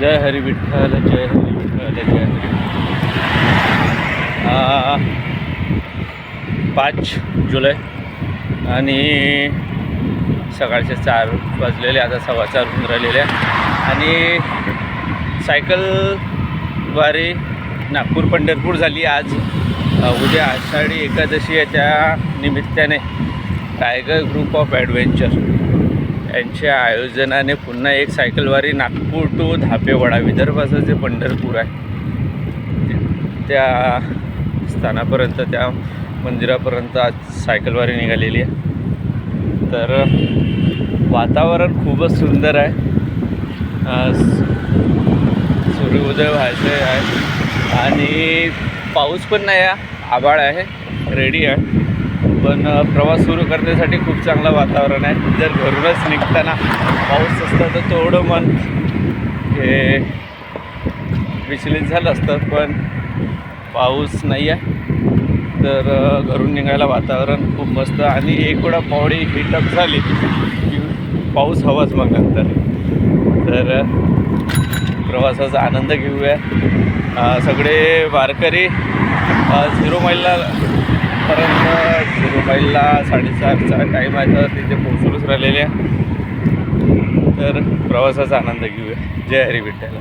जय हरी विठ्ठल जय हरी विठ्ठल जय हरी पाच जुलै आणि सकाळचे चार वाजलेले आता सव्वा चार होऊन राहिलेले. आणि सायकलद्वारे नागपूर पंढरपूर झाली आज. उद्या आषाढी एकादशी याच्या निमित्ताने टायगर ग्रुप ऑफ ॲडव्हेंचर. यांच्या आयोजनाने पुन्हा एक सायकलवारी नागपूर टू धापेवाडा विदर्भाचं जे पंढरपूर आहे त्या स्थानापर्यंत त्या मंदिरापर्यंत आज सायकलवारी निघालेली आहे. तर वातावरण खूपच सुंदर आहे. सूर्योदय व्हायचं आहे. आणि पाऊस पण नाही आहे आभाळ आहे रेडी आहे. पण प्रवास सुरू करण्यासाठी खूप चांगलं वातावरण आहे. जर घरूनच निघताना पाऊस असता तर तेवढं मन हे विचलित झालं असतं पण पाऊस नाही आहे. तर घरून निघायला वातावरण खूप मस्त आणि एक वेळा पावडी हिटअप झाली की पाऊस हवाच मग नंतर. तर प्रवासाचा आनंद घेऊया. सगळे वारकरी झिरो माईलला आतापर्यंत झिरो साडेचारचा टाईम आहे तर तिथे पोहोचूनच राहिलेले तर प्रवासाचा आनंद घेऊया. जय हरी विठ्ठल.